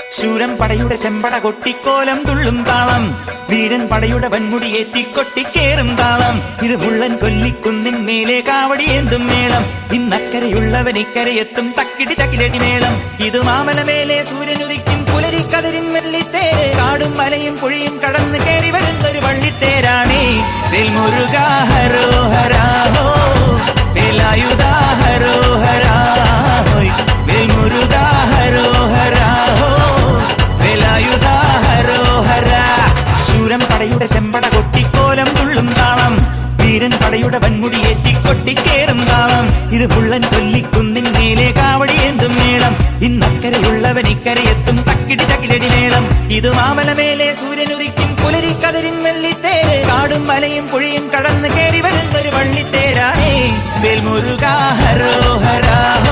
ശൂരൻ പടയുടെ ചെമ്പട കൊട്ടിക്കോലം തുള്ളും താളം. വീരൻ പടയുടെ വൻമുടി ഏറ്റിക്കൊട്ടിക്കേറും താളം. ഇത് മുള്ളൻ കൊല്ലിക്കുന്നിൻ മേലെ കാവടി എന്തും മേളം. ഇന്നക്കരയുള്ളവൻ ഇക്കരയെത്തും തക്കിടി തക്കിലടി മേളം. ഇത് മാമല മേലെ സൂര്യനുദിക്കും പുലരിക്കതിരിൻ മെല്ലിത്തേ കാടും മലയും പുഴയും കടന്ന് കയറി പടയുടെ ചെമ്പട കൊട്ടിക്കോലം തുള്ളും താളം. വീരൻ പടയുടെ വൻമുടി ഏറ്റിക്കൊട്ടിക്കേറും താളം. ഇത് പുള്ളൻ കൊല്ലിക്കുന്നിൻ മേലെ കാവടിയേന്തും മേളം. ഇന്നക്കരയുള്ളവൻ ഇക്കരയെത്തും തക്കിടി തകിലടി മേളം. ഇത് മാമലമേലെ സൂര്യനുദിക്കും പുലരിക്കതിരിൻ വെള്ളിത്തേര്. കാടും മലയും പുഴയും കടന്ന് കയറി വരുന്നൊരു വള്ളിത്തേരാണേ. ഹര